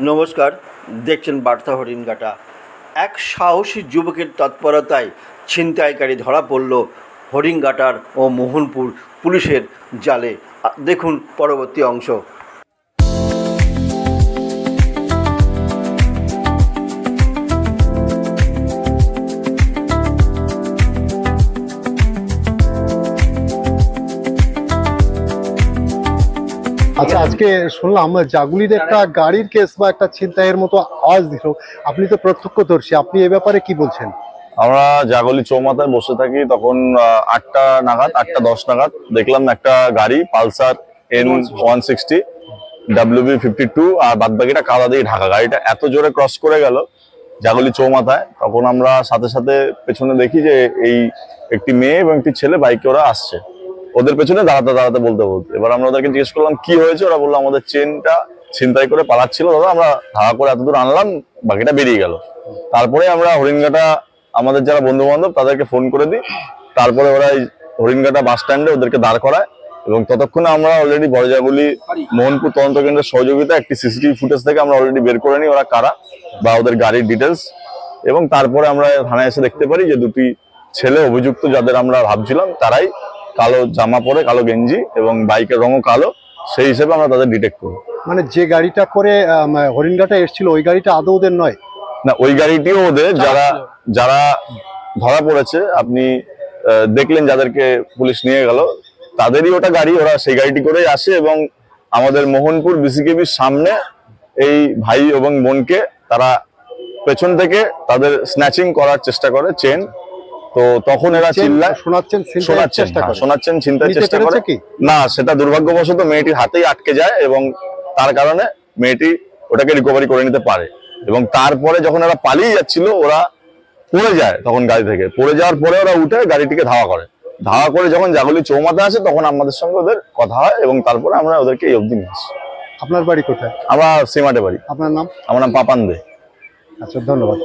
নমস্কার, দেখছেন বার্তা হরিণঘাটা। এক সাহসী যুবকের তৎপরতায় ছিনতাইকারী ধরা পড়ল হরিণঘাটার ও মোহনপুর পুলিশের জালে। দেখুন পরবর্তী অংশ। আচ্ছা আজকে শুনলাম জাগুলির একটা গাড়ির কেস বা একটা ছিনতাইয়ের মতো আওয়াজ দিল। আপনি তো প্রত্যক্ষদর্শী, আপনি এ ব্যাপারে কি বলছেন? আমরা জাগলি চৌমাথায় বসে থাকি, তখন আটটা নাগাদ, আটটা দশ নাগাদ দেখলাম একটা গাড়ি, Pulsar N one sixty WB fifty two আর বাদ বাকিটা কাদা দিয়ে ঢাকা। গাড়িটা এত জোরে ক্রস করে গেল জাগলি চৌমাথায়, তখন আমরা সাথে সাথে পেছনে দেখি যে এই একটি মেয়ে এবং একটি ছেলে বাইকে ওরা আসছে। ওদের পেছনে দাঁড়াতে দাঁড়াতে বলতে বলতে। এবার আমরা ওদেরকে জিজ্ঞেস করলাম, কি হয়েছে? ওরা বলল, আমাদের চেনটা ছিনতাই করে পালাচ্ছিল, দাদা। আমরা ধারা করে এতদূর আনলাম, বাকিটা বেরিয়ে গেল। তারপরে আমরা হরিণঘাটা, আমাদের যারা বন্ধু বান্ধব তাদেরকে ফোন করে দিই। তারপরে ওরা এই হরিণঘাটা বাস স্ট্যান্ডে ওদেরকে দাঁড় করায় এবং ততক্ষণে আমরা অলরেডি বড়জাগুলি, মোহনপুর তদন্ত কেন্দ্রের সহযোগিতা, একটি সিসিটিভি ফুটেজ থেকে আমরা অলরেডি বের করে নিই, ওরা কারা বা ওদের গাড়ির ডিটেলস এবং তারপরে আমরা থানায় এসে দেখতে পারি যে দুটি ছেলে অভিযুক্ত, যাদের আমরা ভাবছিলাম, তারাই কালো জামা পরে কালো গেঞ্জি এবং বাইকের রঙও কালো সেই হিসেবে আমরা তাদের ডিটেক্ট করি মানে যে গাড়িটা করে আম, হরিণঘাটা এসেছিল ওই গাড়িটা আদৌ ওদের নয়? না ওই গাড়িটিও ওদের যারা যারা ধরা পড়েছে আপনি দেখলেন যাদেরকে পুলিশ নিয়ে গেল তাদেরই ওটা গাড়ি ওরা সেই গাড়িটি করেই আসে এবং আমাদের মোহনপুর বিসিকেবির সামনে এই ভাই এবং বোনকে তারা পেছন থেকে তাদের স্ন্যাচিং করার চেষ্টা করে চেন তো তখন এরা চিল্লায় শোনাচ্ছেন শোনাচ্ছেন চেষ্টা হ্যাঁ, শোনাচ্ছেন চিন্তার চেষ্টা করে কি? না সেটা দুর্ভাগ্যবশত মেয়েটির হাতেই আটকে যায় এবং তার কারণে মেয়েটি ওটাকে রিকভারি করে নিতে পারে। এবং তারপরে যখন এরা পালিয়ে যাচ্ছিল ওরা পড়ে যায় তখন গাড়ি থেকে। পড়ে যাওয়ার পরে ওরা উঠে গাড়িটিকে ধাওয়া করে। ধাওয়া করে যখন জাগলি চৌমাথা আসে তখন আমাদের সঙ্গে ওদের কথা হয় এবং তারপরে আমরা ওদেরকে এই অবধি নিয়ে আসি। আপনার বাড়ি কোথায়? আমরা সীমাটে বাড়ি। আপনার নাম? আমার নাম পাপান দে। আচ্ছা ধন্যবাদ।